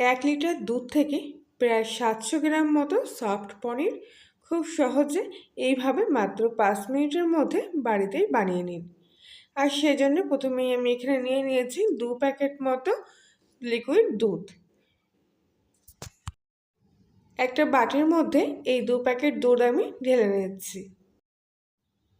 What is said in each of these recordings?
এক লিটার দুধ থেকে প্রায় সাতশো গ্রাম মতো সফট পনির খুব সহজে এইভাবে মাত্র পাঁচ মিনিটের মধ্যে বাড়িতেই বানিয়ে নিন। আর সেজন্য প্রথমেই আমি এখানে নিয়ে নিয়েছি দু প্যাকেট মতো লিকুইড দুধ। একটা বাটির মধ্যে এই দু প্যাকেট দুধ আমি ঢেলে নিচ্ছি।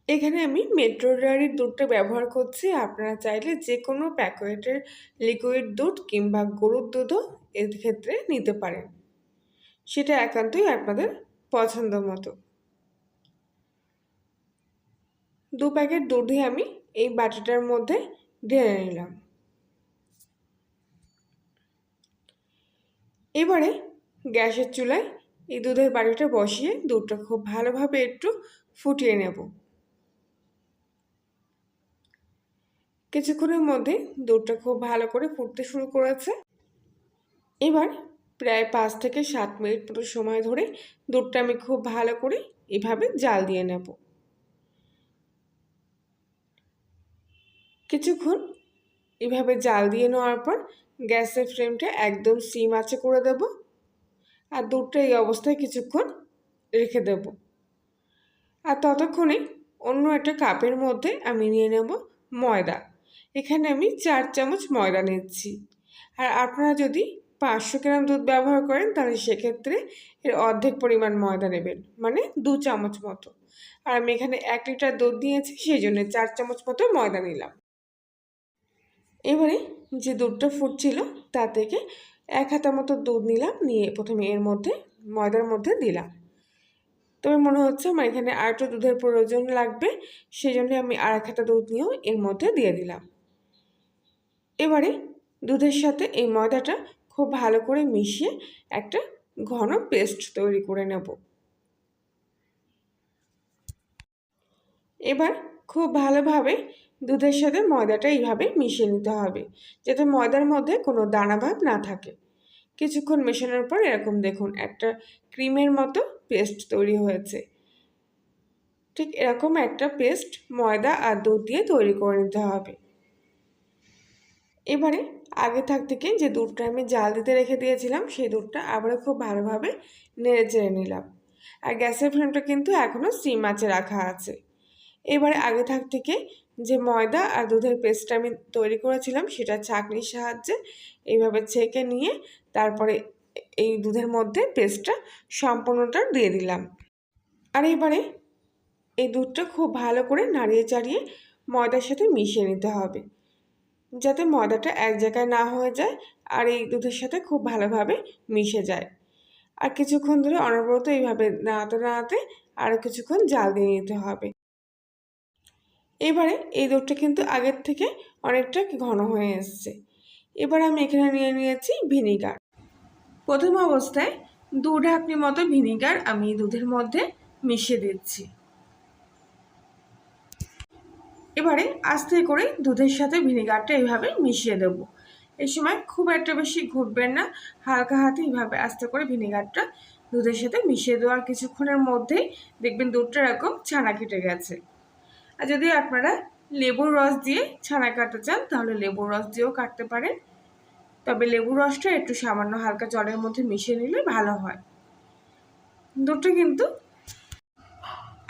এখানে আমি মেট্রো ডেয়ারির দুধটা ব্যবহার করছি। আপনারা চাইলে যে কোনো প্যাকেটের লিকুইড দুধ কিংবা গরুর দুধও এর ক্ষেত্রে নিতে পারেন। সেটা একান্তই আপনাদের পছন্দ মতো। দু প্যাকেট দুধই আমি এই বাটিটার মধ্যে ঢেলে নিলাম। এবারে গ্যাসের চুলায় এই দুধের বাটিটা বসিয়ে দুধটা খুব ভালোভাবে একটু ফুটিয়ে নেব। কিছুক্ষণের মধ্যে দুধটা খুব ভালো করে ফুটতে শুরু করেছে। এবার প্রায় পাঁচ থেকে সাত মিনিট মতো সময় ধরে দুধটা আমি খুব ভালো করে এভাবে জাল দিয়ে নেব। কিছুক্ষণ এভাবে জাল দিয়ে নেওয়ার পর গ্যাসের ফ্লেমটা একদম সিম আঁচে করে দেব আর দুধটা এই অবস্থায় কিছুক্ষণ রেখে দেব। আর ততক্ষণে অন্য একটা কাপের মধ্যে আমি নিয়ে নেব ময়দা। এখানে আমি চার চামচ ময়দা নিচ্ছি। আর আপনারা যদি পাঁচশো গ্রাম দুধ ব্যবহার করেন, তাহলে সেক্ষেত্রে এর অর্ধেক পরিমাণ ময়দা নেবেন মানে দু চামচ মতো। আর আমি এখানে এক লিটার দুধ নিয়েছি, সেই জন্য চার চামচ মতো ময়দা নিলাম। এবারে যে দুধটা ফুটছিল, তা থেকে এক হাতা মতো দুধ নিলাম, নিয়ে প্রথমে এর মধ্যে, ময়দার মধ্যে দিলাম। তবে মনে হচ্ছে আমার এখানে আর একটু দুধের প্রয়োজন লাগবে, সেই জন্য আমি আর এক হাতা দুধ নিয়েও এর মধ্যে দিয়ে দিলাম। এবারে দুধের সাথে এই ময়দাটা খুব ভালো করে মিশিয়ে একটা ঘন পেস্ট তৈরি করে নেব। এবার খুব ভালোভাবে দুধের সাথে ময়দাটা এইভাবে মিশিয়ে নিতে হবে, যাতে ময়দার মধ্যে কোনো দানা দানাভাব না থাকে। কিছুক্ষণ মেশানোর পর এরকম দেখুন একটা ক্রিমের মতো পেস্ট তৈরি হয়েছে। ঠিক এরকম একটা পেস্ট ময়দা আর দুধ দিয়ে তৈরি করে নিতে হবে। এবারে আগে থাক থেকে যে দুধটা আমি জাল দিতে রেখে দিয়েছিলাম, সেই দুধটা আবারও খুব ভালোভাবে নেড়ে চেড়ে নিলাম। আর গ্যাসের ফ্লেমটা কিন্তু এখনও সিম আঁচে রাখা আছে। এবারে আগে থাক থেকে যে ময়দা আর দুধের পেস্টটা আমি তৈরি করেছিলাম, সেটা চাকনির সাহায্যে এইভাবে ছেঁকে নিয়ে তারপরে এই দুধের মধ্যে পেস্টটা সম্পূর্ণটা দিয়ে দিলাম। আর এবারে এই দুধটা খুব ভালো করে নাড়িয়ে চাড়িয়ে ময়দার সাথে মিশিয়ে নিতে হবে। যাতে ময়দাটা এক জায়গায় না হয়ে যায় আর এই দুধের সাথে খুব ভালোভাবে মিশে যায়। আর কিছুক্ষণ ধরে অনবরত এইভাবে নাড়াতে নাড়াতে আরও কিছুক্ষণ জাল দিয়ে নিতে হবে। এবারে এই দুধটা কিন্তু আগের থেকে অনেকটা ঘন হয়ে এসছে। এবার আমি এখানে নিয়ে নিয়েছি ভিনিগার। প্রথম অবস্থায় দু ঢাকনি মতো ভিনিগার আমি দুধের মধ্যে মিশিয়ে দিচ্ছি। এবারে আস্তে করে দুধের সাথে ভিনেগারটা এইভাবে মিশিয়ে দেবো। এই সময় খুব একটা বেশি ঘুরবেন না, হালকা হাতে এইভাবে আস্তে করে ভিনেগারটা দুধের সাথে মিশিয়ে দেওয়ার কিছুক্ষণের মধ্যেই দেখবেন দুধটা এরকম ছানা কেটে গেছে। আর যদি আপনারা লেবুর রস দিয়ে ছানা কাটতে চান, তাহলে লেবুর রস দিয়েও কাটতে পারেন। তবে লেবুর রসটা একটু সামান্য হালকা জলের মধ্যে মিশিয়ে নিলে ভালো হয়। দুধটা কিন্তু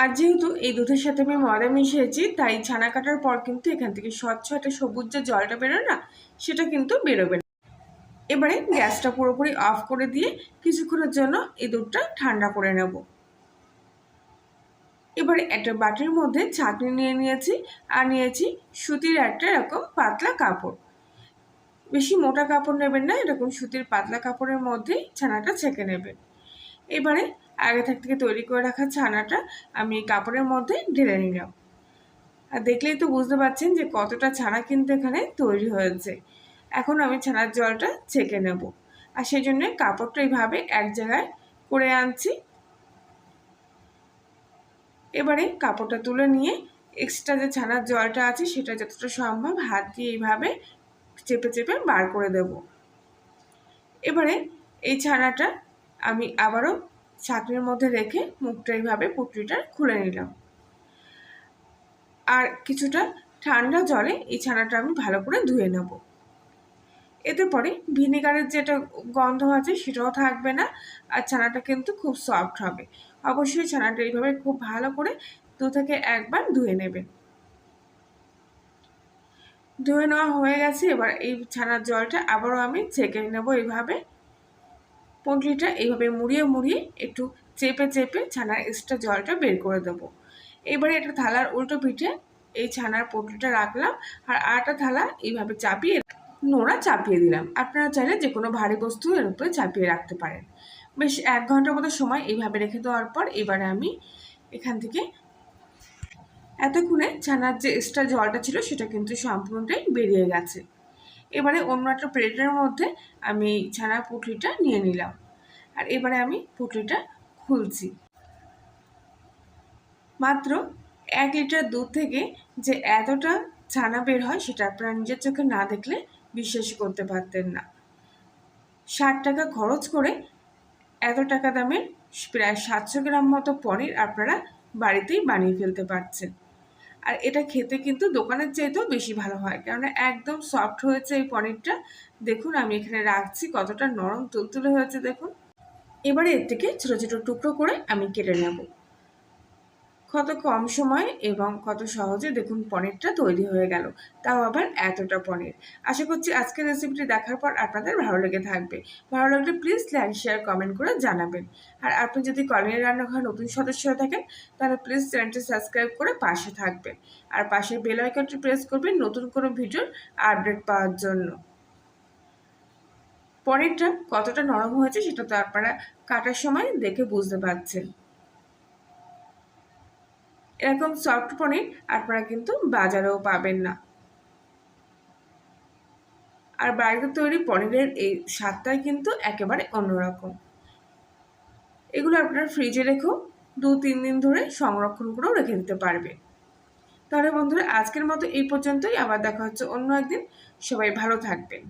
আর যেহেতু এই দুধের সাথে আমি ময়দা মিশিয়েছি, তাই ছানা কাটার পর কিন্তু এখান থেকে স্বচ্ছ একটা সবুজ যে জলটা বেরোয় না, সেটা কিন্তু বেরোবে না। এবারে গ্যাসটা পুরোপুরি অফ করে দিয়ে কিছুক্ষণের জন্য এই দুধটা ঠান্ডা করে নেব। এবারে একটা বাটির মধ্যে ছাঁকনি নিয়ে নিয়েছি আর নিয়েছি সুতির একটা এরকম পাতলা কাপড়। বেশি মোটা কাপড় নেবেন না, এরকম সুতির পাতলা কাপড়ের মধ্যেই ছানাটা ছেঁকে নেবেন। এবারে আগে থাক তৈরি করে রাখা ছানাটা আমি কাপড়ের মধ্যে ঢেলে নিলাম। আর দেখলেই তো বুঝতে পারছেন যে কতটা ছানা কিন্তু এখানে তৈরি হয়েছে। এখন আমি ছানার জলটা ছেঁকে নেব। আর সেই জন্য কাপড়টা এইভাবে এক জায়গায় করে আনছি। এবারে কাপড়টা তুলে নিয়ে এক্সট্রা যে ছানার জলটা আছে সেটা যতটা সম্ভব হাত দিয়ে এইভাবে চেপে চেপে বার করে দেব। এবারে এই ছানাটা আমি আবারও ছাঁকনির মধ্যে রেখে মুখটা এইভাবে পুটলিটা খুলে নিলাম। আর কিছুটা ঠান্ডা জলে এই ছানাটা আমি ভালো করে ধুয়ে নেব। এতে পরে ভিনেগারের যেটা গন্ধ আছে সেটাও থাকবে না আর ছানাটা কিন্তু খুব সফট হবে। অবশ্যই ছানাটা এইভাবে খুব ভালো করে দু থেকে একবার ধুয়ে নেবেন। ধুয়ে নেওয়া হয়ে গেছে, এবার এই ছানার জলটা আবারও আমি ছেঁকে নেব এইভাবে। পটলিটা এইভাবে মুড়িয়ে মুড়িয়ে একটু চেপে চেপে ছানার এক্সট্রা জলটা বের করে দেবো। এবারে একটা থালার উল্টো পিঠে এই ছানার পটলিটা রাখলাম আর আটা থালা এইভাবে চাপিয়ে নোড়া চাপিয়ে দিলাম। আপনারা চাইলে যে কোনো ভারী বস্তু এর উপরে চাপিয়ে রাখতে পারেন। বেশ এক ঘণ্টার মতো সময় এইভাবে রেখে দেওয়ার পর এবারে আমি এখান থেকে এতক্ষণে ছানার যে এক্সট্রা জলটা ছিল সেটা কিন্তু সম্পূর্ণটাই বেরিয়ে গেছে। এবারে অন্য একটা প্লেটের মধ্যে আমি ছানার পুটলিটা নিয়ে নিলাম। আর এবারে আমি পুটলিটা খুলছি। মাত্র এক লিটার দুধ থেকে যে এতটা ছানা বের হয় সেটা আপনারা নিজের চোখে না দেখলে বিশ্বাস করতে পারতেন না। ষাট টাকা খরচ করে এত টাকা দামের প্রায় সাতশো গ্রাম মতো পনির আপনারা বাড়িতেই বানিয়ে ফেলতে পারছেন। আর এটা খেতে কিন্তু দোকানের চাইতেও বেশি ভালো হয়, কেননা একদম সফট হয়েছে এই পনিরটা। দেখুন, আমি এখানে রাখছি কতটা নরম, তুলতুলে হয়েছে, দেখুন। এবারে এর থেকে ছোটো ছোটো টুকরো করে আমি কেটে নেব। কত কম সময় এবং কত সহজে দেখুন পনিরটা তৈরি হয়ে গেল। তাও আবার এতটা পনির। আশা করছি আজকের রেসিপিটি দেখার পর আপনাদের ভালো লেগে থাকবে। ভালো লাগলে প্লিজ লাইক শেয়ার কমেন্ট করে জানাবেন। আর আপনি যদি কলিনের রান্নাঘর নতুন সদস্য হয়ে থাকেন, তাহলে প্লিজ চ্যানেলটি সাবস্ক্রাইব করে পাশে থাকবেন। আর পাশে বেল আইকনটি প্রেস করবেন নতুন কোনো ভিডিওর আপডেট পাওয়ার জন্য। পনিরটা কতটা নরম হয়েছে সেটা তো আপনারা কাটার সময় দেখে বুঝতে পারছেন। এরকম সফট পনির আপনারা কিন্তু বাজারেও পাবেন না। আর বাড়িতে তৈরি পনিরের এই স্বাদটাই কিন্তু একেবারে অন্যরকম। এগুলো আপনারা ফ্রিজে রেখেও দু তিন দিন ধরে সংরক্ষণ করেও রেখে দিতে পারবে। তাহলে বন্ধুরা, আজকের মতো এই পর্যন্তই। আবার দেখা হচ্ছে অন্য একদিন। সবাই ভালো থাকবেন।